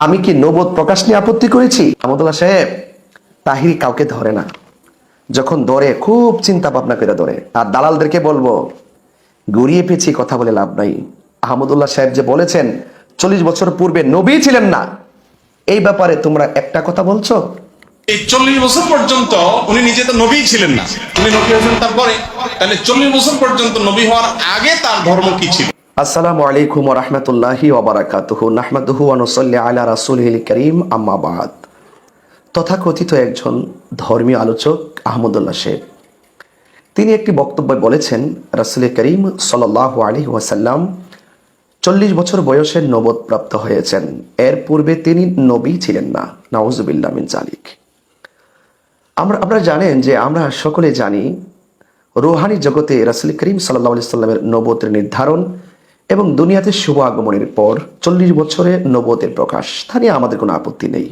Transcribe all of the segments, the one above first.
আমি কি নবদ প্রকাশ নিয়ে আপত্তি করেছি? আহমদুল্লাহ সাহেব তাহিরি কাউকে ধরে না। যখন ধরে খুব চিন্তা ভাবনা করে ধরে আর দালালদেরকে বলব, গড়িয়ে পেঁচিয়ে কথা বলে লাভ নাই। আহমদুল্লাহ সাহেব যে বলেছেন, চল্লিশ বছর পূর্বে নবী ছিলেন না। এই ব্যাপারে তোমরা একটা কথা বলছো? এই চল্লিশ বছর পর্যন্ত উনি নিজে তো নবী ছিলেন না। উনি নবী হয়েছেন তারপরে। তাহলে চল্লিশ বছর পর্যন্ত নবী হওয়ার আগে তার ধর্ম কি ছিল? আসসালামু আলাইকুম রহমতুল্লাহি ওবরাকাতুহু নাহমাদুহু অনুসল্লি আলা রাসূলিল করিম, আম্মা বাদ। তথাকথিত একজন ধর্মীয় আলোচক আহমদুল্লাহ শেখ। তিনি একটি বক্তব্যে বলেছেন, রাসূল করিম সাল্লাহ আলী ওয়াসাল্লাম চল্লিশ বছর বয়সে নবদ প্রাপ্ত হয়েছেন। এর পূর্বে তিনি নবী ছিলেন না। নাউজুবিল্লাহ মিন জালিক আমরা, আপনারা জানেন যে আমরা সকলে জানি, রুহানি জগতে রাসুল করিম সাল্লাহ আলি সাল্লামের নবতের নির্ধারণ এবং দুনিয়াতে শুভ আগমনের পর চল্লিশ বছরে নবতের প্রকাশ, তা নিয়ে আমাদের কোনো আপত্তি নেই।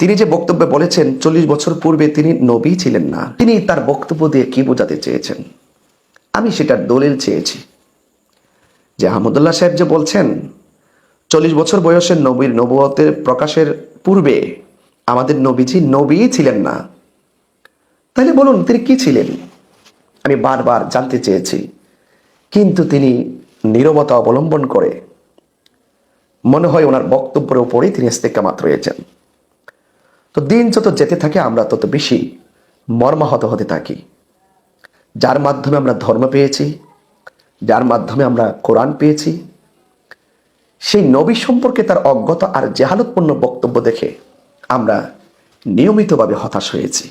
তিনি যে বক্তব্যে বলেছেন, চল্লিশ বছর পূর্বে তিনি নবী ছিলেন না, তিনি তার বক্তব্য দিয়ে কি বোঝাতে চেয়েছেন? আমি সেটার দলিল চেয়েছি। যে আহমদুল্লাহ সাহেব যে বলছেন, চল্লিশ বছর বয়সের নবীর নবতের প্রকাশের পূর্বে আমাদের নবীজি নবী ছিলেন না, তাহলে বলুন তিনি কি ছিলেন? আমি বারবার জানতে চেয়েছি, কিন্তু তিনি নীরবতা অবলম্বন করে। মনে হয় ওনার বক্তব্যের উপরেই তিনি ইস্তেকামাত রয়েছেন। তো দিন যত যেতে থাকে, আমরা তত বেশি মর্মাহত হতে থাকি। যার মাধ্যমে আমরা ধর্ম পেয়েছি, যার মাধ্যমে আমরা কোরআন পেয়েছি, সেই নবী সম্পর্কে তার অজ্ঞতা আর জেহালতপূর্ণ বক্তব্য দেখে আমরা নিয়মিতভাবে হতাশ হয়েছি।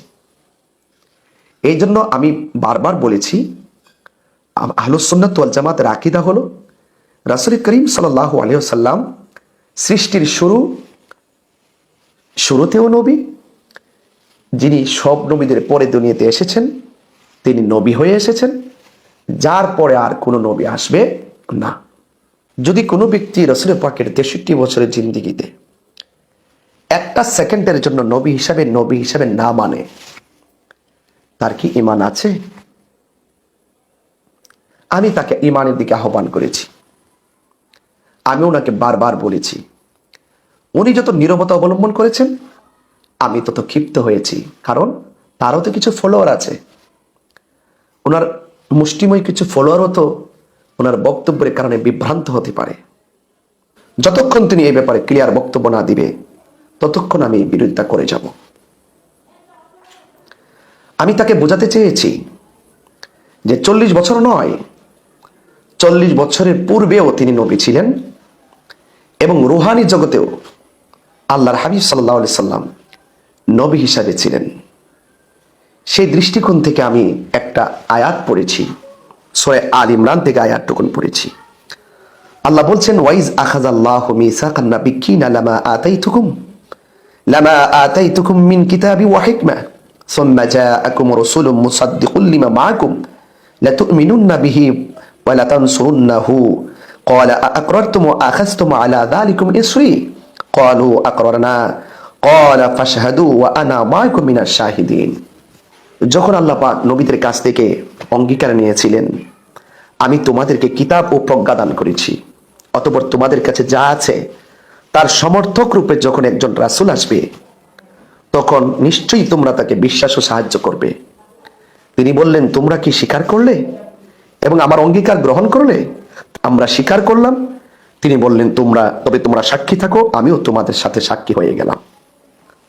এই জন্য আমি বারবার বলেছি আহলুসন্নাত ওয়াল জামাতের আকিদা হলো, রাসুল করিম সাল্লাহ আলিয়াল্লাম সৃষ্টির শুরু, শুরুতেও নবী, যিনি সব নবীদের পরে দুনিয়াতে এসেছেন, তিনি নবী হয়ে এসেছেন, যার পরে আর কোনো নবী আসবে না। যদি কোনো ব্যক্তি রসুল পাকের তেষট্টি বছরের জিন্দিগিতে একটা সেকেন্ডের জন্য নবী হিসাবে নবী হিসাবে না মানে তার কি ইমান আছে? আমি তাকে ইমানের দিকে আহ্বান করেছি। আমি ওনাকে বারবার বলেছি, উনি যত নীরবতা অবলম্বন করেছেন, আমি তত ক্ষিপ্ত হয়েছি, কারণ তারও তো কিছু ফলোয়ার আছে। ওনার মুষ্টিময় কিছু ফলোয়ারও তো ওনার বক্তব্যের কারণে বিভ্রান্ত হতে পারে। যতক্ষণ তিনি এই ব্যাপারে ক্লিয়ার বক্তব্য না দিবে, ততক্ষণ আমি বিরোধিতা করে যাব। আমি তাকে বোঝাতে চেয়েছি যে চল্লিশ বছর নয় চল্লিশ বছরের পূর্বেও তিনি নবী ছিলেন এবং রুহানি জগতেও আল্লাহর হাবিব সাল্লাহ সাল্লাম নবী হিসাবে ছিলেন সেই দৃষ্টিকোণ থেকে আমি একটা আয়াত পড়েছি সোয়ে আল ইমরান থেকে আয়াতটুকুন পড়েছি আল্লাহ বলছেন ওয়াইজ আখাজ আল্লাহ মিসাকান নাবিকিনা লামা আতাইতুকুম লামা আতাইতুকুম মিন কিতাবি ওয়া হিকমা ثم جاءكم رسول مصدق لما معكم لتؤمنن به ولتنصرنه قال أأقررتم وأخذتم على ذلكم إصري قالوا أقررنا قال فاشهدوا وأنا معكم من الشاهدين যখন আল্লাহ পাক নবীদের কাছ থেকে অঙ্গীকার নিয়েছিলেন আমি তোমাদেরকে কিতাব ও প্রজ্ঞা দান করেছি অতপর তোমাদের কাছে যা আছে তার সমর্থক রূপে যখন একজন রাসূল আসবে তখন নিশ্চয়ই তোমরা তাকে বিশ্বাস ও সাহায্য করবে তিনি বললেন তোমরা কি স্বীকার করলে এবং আমার অঙ্গীকার গ্রহণ করলে আমরা স্বীকার করলাম। তিনি বললেন, তোমরা, তবে তোমরা সাক্ষী থাকো, আমিও তোমাদের সাথে সাক্ষী হয়ে গেলাম।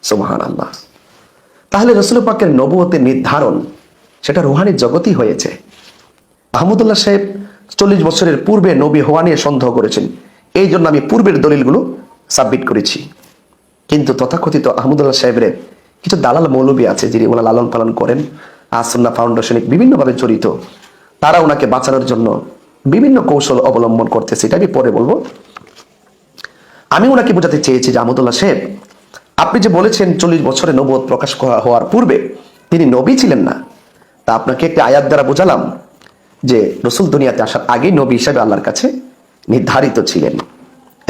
সুবহান আল্লাহ তাহলে রসুল পাকের নবুয়তের নির্ধারণ, সেটা রুহানির জগতই হয়েছে। আহমদুল্লাহ সাহেব চল্লিশ বছরের পূর্বে নবী হওয়া নিয়ে সন্দেহ করেছেন। এই জন্য আমি পূর্বের দলিলগুলো সাবমিট করেছি। কিন্তু তথাকথিত আহমদুল্লাহ সাহেবের কিছু দালাল মৌলবী আছে, যিনি ওনার লালন পালন করেন। আসন্না ফাউন্ডেশনে বিভিন্নভাবে জড়িত। তারা ওনাকে বাঁচানোর জন্য বিভিন্ন কৌশল অবলম্বন করতেছে, এটা আমি পরে বলব। আমি ওনাকে বোঝাতে চেয়েছি যে আহমদুল্লাহ সাহেব, আপনি যে বলেছেন চল্লিশ বছরে নবদ প্রকাশ হওয়ার পূর্বে তিনি নবী ছিলেন না, তা আপনাকে একটি আয়াত দ্বারা বোঝালাম যে রসুল দুনিয়াতে আসার আগেই নবী হিসাবে আল্লাহর কাছে নির্ধারিত ছিলেন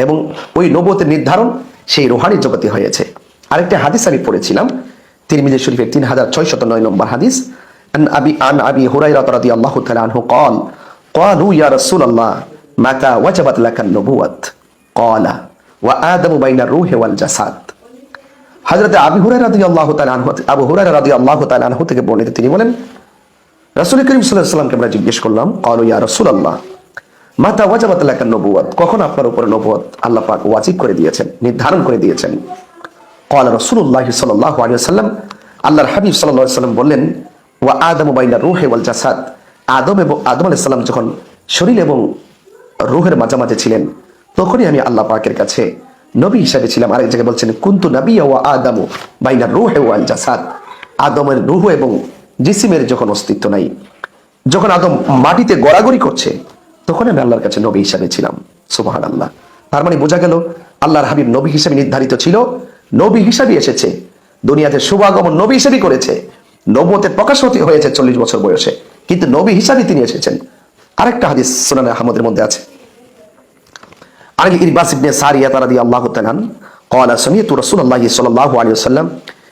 এবং ওই নবতের নির্ধারণ সেই রোহানি জগতে হয়েছে। আরেকটি হাদিস আমি পড়েছিলাম, তিরমিজি শরীফের তিন হাজার ছয়শত নয় নম্বর হাদিস আন আবি আন আবি হুরাইরা রাদিয়াল্লাহু তাআলা আনহু قال قالوا يا رسول الله متى وجبت لك النبوة قال ওয়া আদামু বাইনা রূহি ওয়াল জাসাদ হযরত আবু হুরায়রা রাদিয়াল্লাহু তাআলা আনহু আবু হুরায়রা রাদিয়াল্লাহু তাআলা আনহু থেকে বর্ণিত তিনি বলেন রাসূল করিম সাল্লাল্লাহু আলাইহি সাল্লামকে আমরা জিজ্ঞেস করলাম ক্বালু ইয়া রাসূলুল্লাহ মাতা ওয়াজাবাত লাকা নবুয়াত কখন আপনার উপর নবুয়ত আল্লাহ পাক ওয়াজিব করে দিয়েছেন নির্ধারণ করে দিয়েছেন قال رسول الله صلى الله عليه وسلم আল্লাহর হাবিব সাল্লাল্লাহু আলাইহি সাল্লাম বললেন ওয়া আদামু বাইনা রূহি ওয়াল জাসাদ। আদম এবং আদম আলাইহিস সালাম যখন শরীর এবং রূহের মাঝামাঝি ছিলেন, তখনই আমি আল্লাহ পাকের কাছে নবী হিসাবে ছিলাম। আরেক জায়গায় বলছেন, কুন্তু নবী ওয়া আদামু বাইনা রূহি ওয়াল জাসাদ। আদমের রূহ এবং জিসিমের যখন অস্তিত্ব নাই, যখন আদম মাটিতে গড়াগড়ি করছে, তখন আমি আল্লাহর কাছে নবী হিসাবে ছিলাম। সুবাহান আল্লাহ তার মানে বোঝা গেল, আল্লাহর হাবিব নবী হিসাবে নির্ধারিত ছিল। নবী হিসাবে এসেছে। দুনিয়াতে শুভাগমন নবী হিসাবে করেছে। নবতের প্রকাশ হতে হয়েছে চল্লিশ বছর বয়সে কিন্তু নবী হিসাবে তিনি এসেছেন আরেকটা হাদিস সুনানে আহমদের মধ্যে আছে عن الإرباس بن سارية رضي الله تعالى عنه قال سمعت رسول الله صلى الله عليه وسلم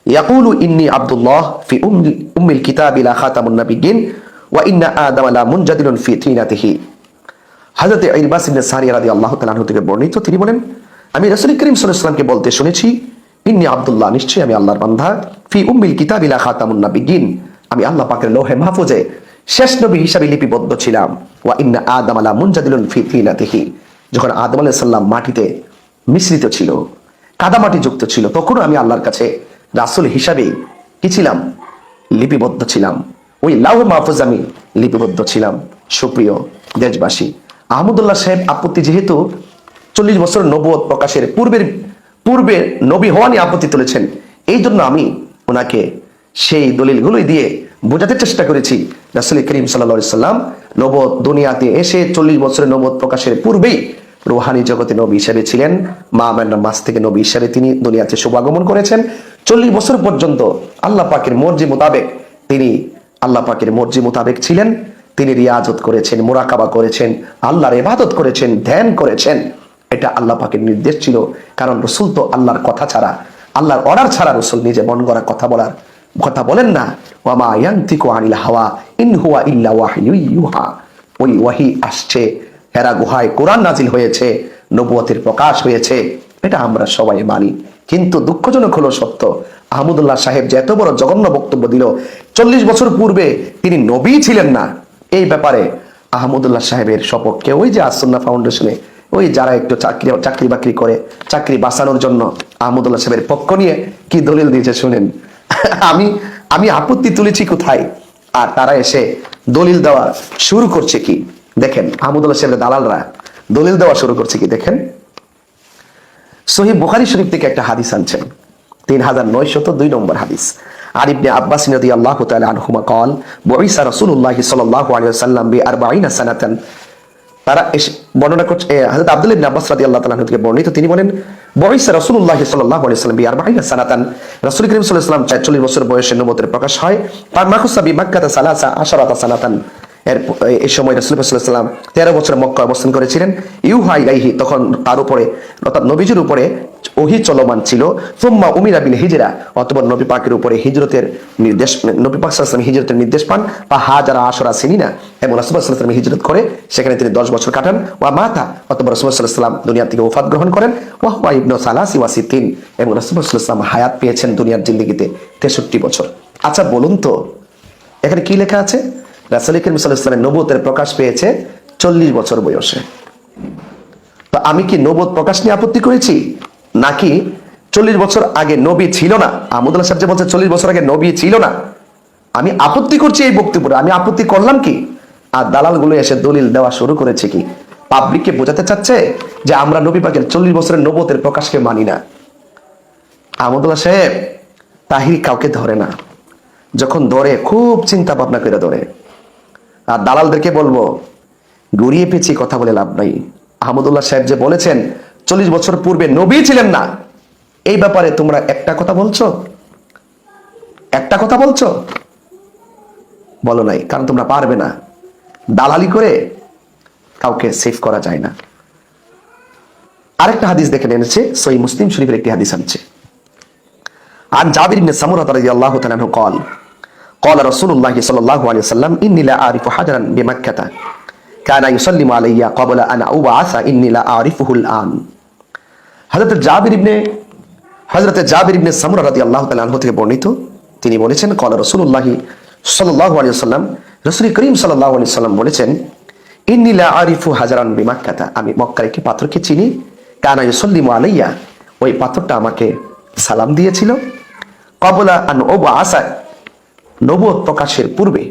يقول إني عبد الله في أم, أم الكتاب لا خاتم النبيين وإن آدم لا منجدل في طينته হযরত ইরবাস ইবনে সারিয়া রাদিয়াল্লাহু তাআলা আনহু থেকে বর্ণিত তিনি বলেন আমি রাসূল করিম সাল্লাল্লাহু আলাইহি ওয়াসাল্লামকে বলতে শুনেছি ইন্নী আব্দুল্লাহ, নিশ্চয়ই আমি আল্লাহর বান্দা। ফি উম্মিল কিতাব ইলা খাতামুন নাবিয়িন আমি আল্লাহ পাকের লৌহে মাহফুজে শেষ নবী হিসাবে লিপিবদ্ধ ছিলাম। ওয়া ইন্না আদম আলা মুনজাদিলুন ফি তিনাতিহি যখন আদম আলাইহিস সালাম মাটিতে মিশ্রিত ছিল কাদামাটি যুক্ত ছিল, তখনও আমি আল্লাহর কাছে রাসূল হিসাবে কি ছিলাম? লিপিবদ্ধ ছিলাম। ওই লাউহে মাহফুজ আমি লিপিবদ্ধ ছিলাম। সুপ্রিয় দেশবাসী, আহমদুল্লাহ সাহেব আপত্তি যেহেতু চল্লিশ বছর নবুয়ত প্রকাশের পূর্বের পূর্বে নবী হওয়া নিয়ে আপত্তি তুলেছেন। এই জন্য আমি ওনাকে সেই দলিলগুলোই দিয়ে বোঝাতে চেষ্টা করেছি। রাসুল করিম সাল্লা সাল্লাম নবদ দুনিয়াতে এসে চল্লিশ বছরের নবদ প্রকাশের পূর্বেই রুহানি জগতে নবী হিসেবে ছিলেন। মা ম্যান্ডার মাস থেকে নবী হিসেবে তিনি দুনিয়াতে শুভাগমন করেছেন। চল্লিশ বছর পর্যন্ত আল্লাহ পাকের মর্জি মোতাবেক তিনি আল্লাহ পাকের মর্জি মোতাবেক ছিলেন। তিনি রিয়াজত করেছেন, মোরাকাবা করেছেন, আল্লাহর ইবাদত করেছেন, ধ্যান করেছেন। এটা আল্লাহ পাকের নির্দেশ ছিল। কারণ রসুল তো আল্লাহর কথা ছাড়া, আল্লাহর অর্ডার ছাড়া রসুল নিজে মন গড়া কথা বলার কথা বলেন না। ওয়ামা আনিল হাওয়া, ইন হুয়া ইল্লা ওই ওয়াহি আসছে, হেরা গুহায় কোরআন নাজিল হয়েছে নবুয়তের প্রকাশ হয়েছে। এটা আমরা সবাই মানি। কিন্তু দুঃখজনক হলো সত্য, আহমদুল্লাহ সাহেব যে এত বড় জঘন্য বক্তব্য দিল, চল্লিশ বছর পূর্বে তিনি নবী ছিলেন না। এই ব্যাপারে আহমদুল্লাহ সাহেবের সপক্ষে ওই যে আসন্না ফাউন্ডেশনে ওই যারা একটু চাকরি চাকরি বাকরি করে, চাকরি বাঁচানোর জন্য আহমদুল্লাহ সাহেবের পক্ষ নিয়ে কি দলিল দিয়েছে শুনেন? আমি আমি আপত্তি তুলেছি কোথায়? আর তারা এসে দলিল দেওয়া শুরু করছে কি? দেখেন, আহমদুল্লাহ সাহেবের দালালরা দলিল দেওয়া শুরু করছে কি? দেখেন। সহি বুখারি শরীফ থেকে একটা হাদিস আনছেন। তিন হাজার নয় শত দুই নম্বর হাদিস। আর আব্বাস নদী আল্লাহ তাল আনহুমা কল বইসা রসুল্লাহ সাল্লাহ আলিয়া সাল্লাম বি আর বাইনা সানাতান। তারা বর্ণনা করছে হাজরত আব্দুল ইবনে আব্বাস রাদিয়াল্লাহু তাআলা থেকে বর্ণিত। তিনি বলেন, বয়সে রাসূলুল্লাহ সাল্লাল্লাহু আলাইহি ওয়াসাল্লাম বি 40 সানাতান। রাসূল করিম সাল্লাল্লাহু আলাইহি ওয়াসাল্লাম 44 বছর বয়সে নবুয়তের প্রকাশ হয়। তার মাকুসা বি মক্কাতে সালাসা আশারাতা সানাতান। এর এই সময় রাসূল সাল্লাল্লাহু তেরো বছর মক্কা অবস্থান করেছিলেন। ইউহা ইলাইহি, তখন তার উপরে, অর্থাৎ নবীজির উপরে ওহি চলমান ছিল। সুম্মা উমিরা বিল হিজরা অথবা নবী পাকের উপরে হিজরতের নির্দেশ, নবী পাক আলাইহি হিজরতের নির্দেশ পান বা হাজারা আশরা সিনিনা এবং রাসূল সাল্লাল্লাহু আলাইহি ওয়াসাল্লাম হিজরত করে, সেখানে তিনি 10 বছর কাটান। ওয়া মাতা অথবা রাসূল সাল্লাল্লাহু দুনিয়া থেকে ওফাত গ্রহণ করেন। ওয়া হুয়া ইবনু সালাসি ওয়া সিদ্দিন এবং রাসূল সাল্লাল্লাহু হায়াত পেয়েছেন দুনিয়ার জিন্দেগিতে 63 বছর। আচ্ছা বলুন তো, এখানে কি লেখা আছে? রাসূল করিম ওয়াসাল্লামের নবুয়তের প্রকাশ পেয়েছে 40 বছর বয়সে। তো আমি কি নবদ প্রকাশ নিয়ে আপত্তি করেছি? নাকি চল্লিশ বছর আগে নবী ছিল না? আহমদুল্লাহ সাহেব যে বলছে চল্লিশ বছর আগে নবী ছিল না। আমি আপত্তি করছি এই বক্তব্যে, আমি আপত্তি করলাম কি? আর দালালগুলো এসে দলিল দেওয়া শুরু করেছে কি? পাবলিককে বোঝাতে চাচ্ছে যে আমরা নবী পাকের চল্লিশ বছরের নবতের প্রকাশকে মানি না। আহমদুল্লাহ সাহেব, তাহির কাউকে ধরে না। যখন ধরে, খুব চিন্তা ভাবনা করে ধরে। আর দালালদেরকে বলব, গড়িয়ে পেছি কথা বলে লাভ নাই। আহমদুল্লাহ সাহেব যে বলেছেন, চল্লিশ বছর পূর্বে নবী ছিলেন না। এই ব্যাপারে তোমরা একটা কথা বলছো? একটা কথা বলছো? বলো নাই, কারণ তোমরা পারবে না। দালালি করে কাউকে সেফ করা যায় না। আরেকটা হাদিস দেখে এনেছে সই মুসলিম শরীফের একটি হাদিস আনছে। আর জাবির ইবনে সামুরাহ রাদিয়াল্লাহু কল قال قال رسول الله صلى الله عليه وسلم إني لا أعرف حجرا بمكة كان يسلم علي قبل أن أبعث إني لا أعرفه الآن হজরত জাবির ইবনে হজরত জাবির ইবনে সামুরা রাদি আল্লাহ তাআলা আনহু থেকে বর্ণিত তিনি বলেছেন কল রসুল্লাহি সাল্লাহ আলী সাল্লাম রসুল করিম সাল্লাহ আলী সাল্লাম বলেছেন ইন্নিলা আরিফু হাজারান বিমাক্কাতা আমি মক্কার একটি পাত্রকে চিনি কানা ইউসল্লিমু আলাইয়া ওই পাথরটা আমাকে সালাম দিয়েছিল কবলা আন ও আসা নবুয়ত প্রকাশের পূর্বে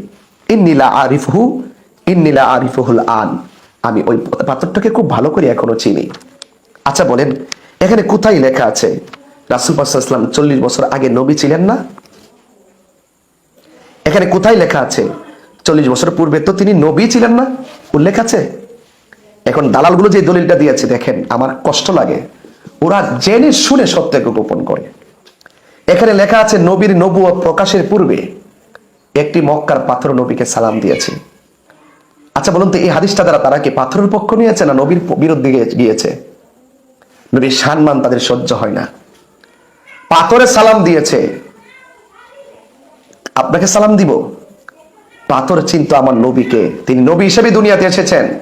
ইন্নিলা আরিফহু ইন্নিলা আরিফহুল আন। আমি ওই পাথরটাকে খুব ভালো করে এখনও চিনি। আচ্ছা বলেন, এখানে কোথায় লেখা আছে, রাসুল পাসাল্লাম চল্লিশ বছর আগে নবী ছিলেন না? এখানে কোথায় লেখা আছে, চল্লিশ বছর পূর্বে তো তিনি নবী ছিলেন না? উল্লেখ আছে? এখন দালালগুলো যে দলিলটা দিয়েছে, দেখেন, আমার কষ্ট লাগে। ওরা জেনে শুনে সত্যকে গোপন করে। এখানে লেখা আছে, নবীর নবুয় প্রকাশের পূর্বে একটি মক্কার পাথর নবীকে সালাম দিয়েছে। আচ্ছা বলুন তো, এই হাদিসটা দ্বারা তারা কি পাথরের পক্ষ নিয়েছে না নবীর বিরুদ্ধে গিয়েছে? নবীর সম্মান তাদের সহ্য হয় না। পাথরে সালাম দিয়েছে। আপনাকে সালাম দিব? পাথর চিন্ত আমার নবীকে। তিনি নবী হিসেবে দুনিয়াতে এসেছেন।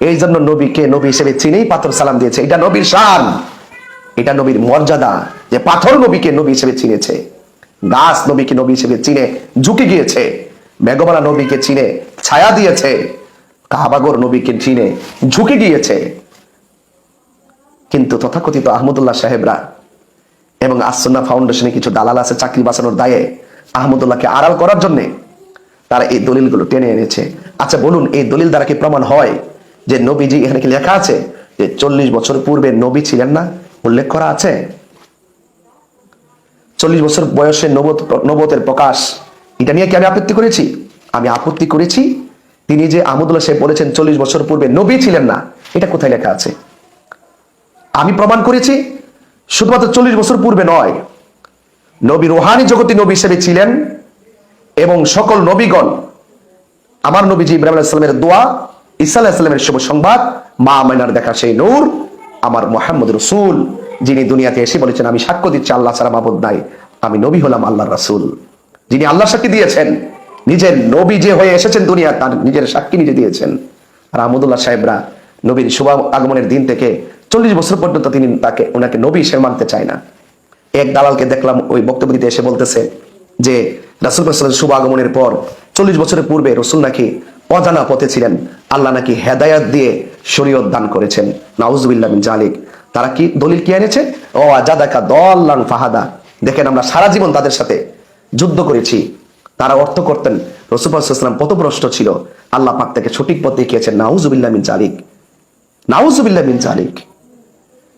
এই জন্য নবীকে নবী হিসেবে চিনেই পাথর সালাম দিয়েছে। এটা নবীর শান। এটা নবীর মর্যাদা যে পাথর নবীকে নবী হিসেবে চিনেছে। গাছ নবীকে নবী হিসেবে চিনে, ঝুঁকে গিয়েছে। মেঘমালা নবীকে চিনে, ছায়া দিয়েছে। কাহাবাগর নবীকে চিনে, ঝুঁকে গিয়েছে। কিন্তু তথাকথিত আহমদুল্লাহ সাহেবরা এবং আসন্না ফাউন্ডেশনে কিছু দালাল আছে চাকরি বাঁচানোর দায়ে আহমদুল্লাহকে আড়াল করার জন্য তারা এই দলিলগুলো টেনে এনেছে। আচ্ছা বলুন, এই দলিল দ্বারা কি প্রমাণ হয় যে নবীজি এখানে কি লেখা আছে যে চল্লিশ বছর পূর্বে নবী ছিলেন না? উল্লেখ করা আছে? চল্লিশ বছর বয়সে নবত, নবতের প্রকাশ, এটা নিয়ে কি আমি আপত্তি করেছি? আমি আপত্তি করেছি। তিনি যে আহমদুল্লাহ সাহেব বলেছেন, চল্লিশ বছর পূর্বে নবী ছিলেন না, এটা কোথায় লেখা আছে? আমি প্রমাণ করেছি, শুধুমাত্র চল্লিশ বছর পূর্বে নয়, নবী রোহানি জগতি নবী হিসেবে ছিলেন এবং সকল নবীগণ, আমার নবীজি ইব্রাহিম আলাইসালামের দোয়া, ঈসা আলাইসালামের শুভ সংবাদ, মা মাইনার দেখা সেই নূর, আমার মোহাম্মদ রসুল যিনি দুনিয়াতে এসে বলেছেন, আমি সাক্ষ্য দিচ্ছি, আল্লাহ ছাড়া মাবুদ নাই। আমি নবী হলাম আল্লাহর রাসূল। যিনি আল্লাহ সাক্ষী দিয়েছেন, নিজের নবী যে হয়ে এসেছেন দুনিয়া, তার নিজের সাক্ষী নিজে দিয়েছেন। আর আহমদুল্লাহ সাহেবরা নবীর শুভ আগমনের দিন থেকে চল্লিশ বছর পর্যন্ত তিনি তাকে, ওনাকে নবী হিসেবে মানতে চায় না। এক দালালকে দেখলাম, ওই বক্তব্য দিতে এসে বলতেছে যে, রাসুল সাল্লামের শুভ আগমনের পর চল্লিশ বছরের পূর্বে রসুল নাকি অজানা পথে ছিলেন। আল্লাহ নাকি হেদায়াত দিয়ে শরীয়ত দান করেছেন। নাউজুবিল্লাহ জালিক তারা কি দলিল কি এনেছে? ও আজাদাকা দল্লান ফাহাদা। দেখেন আমরা সারা জীবন তাদের সাথে যুদ্ধ করেছি। তারা অর্থ করতেন। রসুলাম পথভ্রষ্ট ছিল। আল্লাহ পাক তাকে সঠিক পথ দেখিয়েছেন। নাউজুবিল্লাহ বিন জালিক নাউজুবিল্লাহ বিন জালিক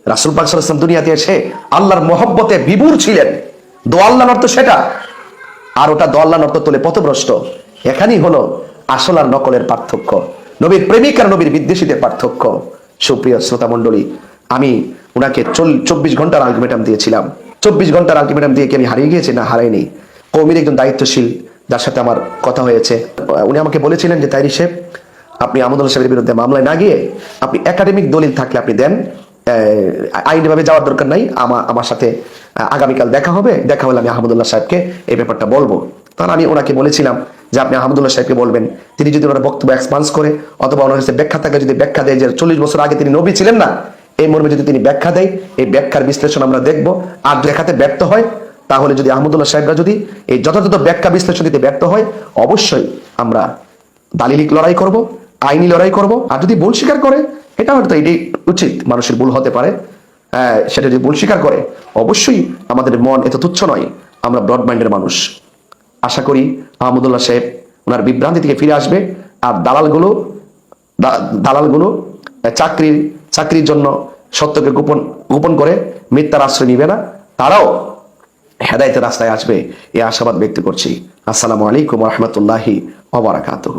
রাসুল পাক ওয়াসাল্লাম দুনিয়াতে এসে আল্লাহর মহব্বতে বিভোর ছিলেন। দোয়াল্লার অর্থ সেটা। আর ওটা দোয়াল্লার অর্থ তোলে পথভ্রষ্ট। এখানেই হলো আসল আর নকলের পার্থক্য। নবীর প্রেমিক আর নবীর বিদ্বেষীদের পার্থক্য। সুপ্রিয় শ্রোতা মণ্ডলী আমি ওনাকে চব্বিশ ঘণ্টার আলটিমেটাম দিয়েছিলাম। চব্বিশ ঘণ্টার আলটিমেটাম দিয়ে কি আমি হারিয়ে গিয়েছি না হারাইনি? কৌমির একজন দায়িত্বশীল, যার সাথে আমার কথা হয়েছে। উনি আমাকে বলেছিলেন যে, তাইরি সাহেব, আপনি আমদুল্লাহ সাহেবের বিরুদ্ধে মামলায় না গিয়ে আপনি একাডেমিক দলিল থাকলে আপনি দেন। আইনিভাবে যাওয়ার দরকার নাই। আমার আমার সাথে আগামীকাল দেখা হবে। দেখা হলে আমি আহমদুল্লাহ সাহেবকে এই ব্যাপারটা বলব। তখন আমি ওনাকে বলেছিলাম যে, আপনি আহমদুল্লাহ সাহেবকে বলবেন। তিনি যদি ওনার বক্তব্য এক্সপান্স করে অথবা ওনার কাছে ব্যাখ্যা থাকে, যদি ব্যাখ্যা দেয় যে, চল্লিশ বছর আগে তিনি নবী ছিলেন না এই মর্মে যদি তিনি ব্যাখ্যা দেয় এই ব্যাখ্যার বিশ্লেষণ আমরা দেখব। আর দেখাতে ব্যর্থ হয় তাহলে যদি আহমদুল্লাহ সাহেবরা যদি এই যথাযথ ব্যাখ্যা বিশ্লেষণ দিতে ব্যর্থ হয় অবশ্যই আমরা দালিলিক লড়াই করব আইনি লড়াই করব। আর যদি ভুল স্বীকার করে এটা হয়তো এটাই উচিত মানুষের ভুল হতে পারে। হ্যাঁ, সেটা যদি ভুল স্বীকার করে অবশ্যই আমাদের মন এত তুচ্ছ নয় আমরা ব্রড মাইন্ডের মানুষ। আশা করি আহমদুল্লাহ সাহেব ওনার বিভ্রান্তি থেকে ফিরে আসবে। আর দালালগুলো দালালগুলো চাকরির চাকরির জন্য সত্যকে গোপন গোপন করে মিথ্যার আশ্রয় নিবে না, তারাও হেদায়তের রাস্তায় আসবে এই আশাবাদ ব্যক্ত করছি। আসসালামু আলাইকুম রহমতুল্লাহি ওবরাকাতুহ